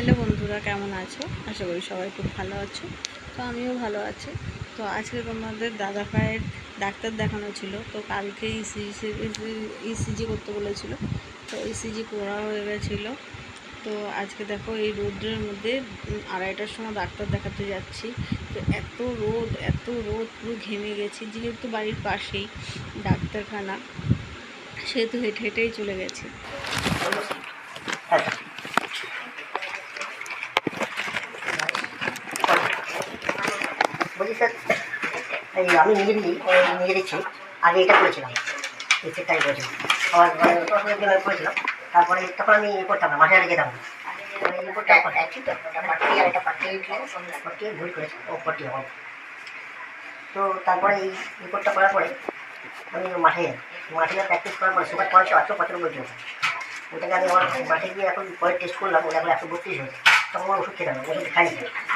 Hello বন্ধুরা, কেমন আছো? আশা করি সবাই খুব ভালো আছো। তো আমিও ভালো আছি। তো আজকে তোমাদের দাদা ভাইয়ের ডাক্তার দেখানো ছিল। তো কালকে ইসিজি ইসিজি করতে বলেছিল। তো ইসিজি করা হয়ে গেছিল। তো আজকে দেখো এই রোদ্রের মধ্যে আড়াইটার সময় ডাক্তার দেখাতে যাচ্ছি। তো এত রোদ এত রোদ, পুরো ঘেমে গেছি। যেহেতু বাড়ির পাশেই ডাক্তারখানা, সেহেতু হেঁটে হেঁটেই চলে গেছি বলছি স্যার এই আমি নিজেরই এই নিজের ইচ্ছে আগে এটা করেছিলাম। এই সেটটাই করেছিলাম। আমার করেছিলাম। তারপরে তখন আমি ইয়ে করতাম না মাঠে আগে যেতাম না। রিপোর্টটা একই তো তারপরে এই রিপোর্টটা করার পরে আমি মাঠে মাঠে প্র্যাকটিস করার পরে সুপার পয়সা আটশো পঁচানব্বই চলছে ওটাকে আমি আমার মাঠে গিয়ে এখন পরে টেস্ট করলাম ওটা এখন একশো বত্রিশ হয়েছে। তখন আমার ওষুধ খেলাম ওষুধ খাইনি।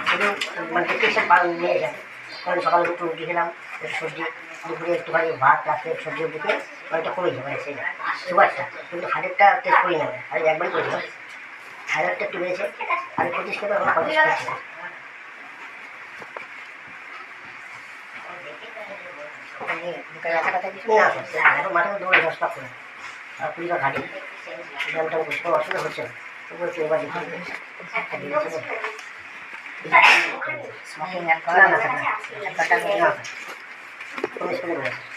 শুধু মানে প্রেসক্রিপশন নিয়ে যায় কারণ সকালে একটু রুটি খেলাম একটু সবজি দুপুরে একটুখানি ভাত রাত্রে সবজি খেয়ে অনেকটা কমে যাবে সেইটা সুগারটা কিন্তু হার্টেরটা টেস্ট করি না আমি একবারই করেছিলাম থাইরয়েডটা একটু বেড়েছে আর পঁচিশ কেজি এখন পঞ্চাশ করছে মাঠে দৌড়ে দশ পাক করে। আর কুড়ি পাক হাঁটি ব্যায়ামটা বেশি কোনো অসুবিধা হচ্ছে না তবুও একটু এবার দেখি স্মোকিং না না স্যার না একটা না স্যার কোনো স্কুলে রয়েছে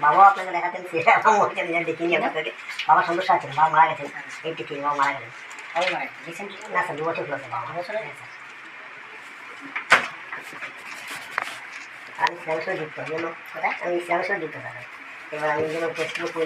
বাবা আপনাকে দেখাতেন দেখিনি আপনাকে বাবা সমস্যা আছে বাবা মারা গেছেন এইটি কি বাবা মারা গেছেন না স্যার দু বছর বাবা আমি ইসলামের সঙ্গে যুক্ত জন্য কোথায় আমি ইসলামের সঙ্গে যুক্ত স্যার এবার আমি যেন টেস্টগুলো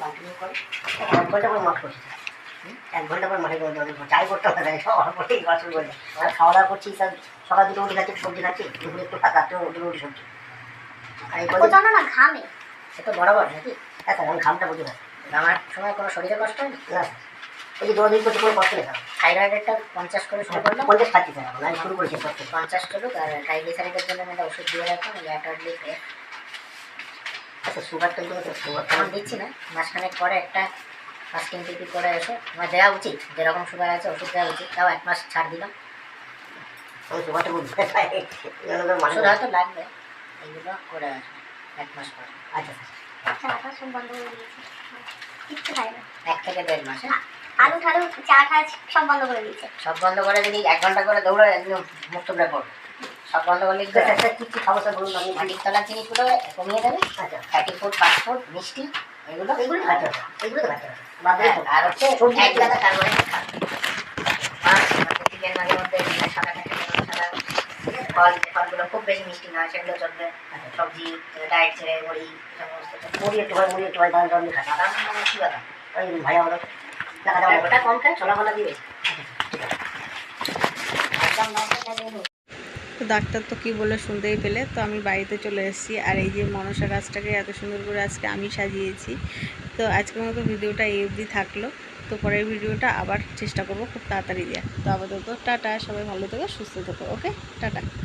কন্টিনিউ করে এক ঘণ্টা এক ঘণ্টা করতে খাওয়া দাওয়া করছি সবজি সবজি আর না ঘামে সে তো বরাবর নাকি হ্যাঁ ঘামটা বুঝি না আমার সময় কোনো শরীরে কষ্ট হয় না এই যে দৌড়াদৌড়ি করছি কোনো কষ্ট নেই থাইরয়েডেরটা পঞ্চাশ করে শুরু করলাম। পঞ্চাশ আমি শুরু করেছি। করতে পঞ্চাশ করুক আর ট্রাইগ্লিসারাইডের জন্য আমি একটা ওষুধ দিয়ে রাখলাম ল্যাটারলি আচ্ছা সুগারটা জন্য তো সুগার এখন দিচ্ছি না মাসখানেক পরে একটা ফাস্টিং টিপি করে এসে আমার দেওয়া উচিত যেরকম সুগার আছে ওষুধ দেওয়া উচিত তাও এক মাস ছাড় দিলাম। আমি সুগারটা বুঝতে ওষুধ হয়তো লাগবে এইগুলো করে আসবে এক মাস পরে। আচ্ছা আচ্ছা সব বন্ধ এক থেকে দেড় মাস হ্যাঁ? আলু ঠালু চা ঠাচ সব বন্ধ করে দিয়েছে। সব বন্ধ করে যদি এক ঘণ্টা করে দৌড়ে একদম মুক্ত করবে সব বন্ধ করলে কি স্যার স্যার কী কী খাব স্যার বলুন আমি মাটির তলার জিনিসগুলো কমিয়ে দেবে। আচ্ছা। ফ্যাটি ফুড ফাস্ট ফুড মিষ্টি এগুলো এইগুলো তো খাচ্ছি এইগুলো তো খাচ্ছি হ্যাঁ, আর হচ্ছে সবজি এক গাদা কার্বোহাইড্রেট খাবে। মাছ চিকেন মাঝে মধ্যে সাদা সাদা ফল ফলগুলো খুব বেশি মিষ্টি নয় সেগুলো চলবে। আচ্ছা। সবজি ডায়েট ছেড়ে মুড়ি সমস্ত। মুড়ি একটু হয় মুড়ি একটু হয় দাম দাম দিয়ে খাচ্ছি মানে কি কথা ওই ভাইয়া না দাওয়া তো ডাক্তার তো কী বলে শুনতেই পেলে, তো আমি বাড়িতে চলে এসেছি। আর এই যে মনসা গাছটাকে এত সুন্দর করে আজকে আমি সাজিয়েছি, তো আজকের মতো ভিডিওটা এই অবধি থাকল। তো পরের ভিডিওটা আবার চেষ্টা করব খুব তাড়াতাড়ি দেওয়া তো আপাতত টাটা, সবাই ভালো থেকো, সুস্থ থেকো, ওকে? টাটা।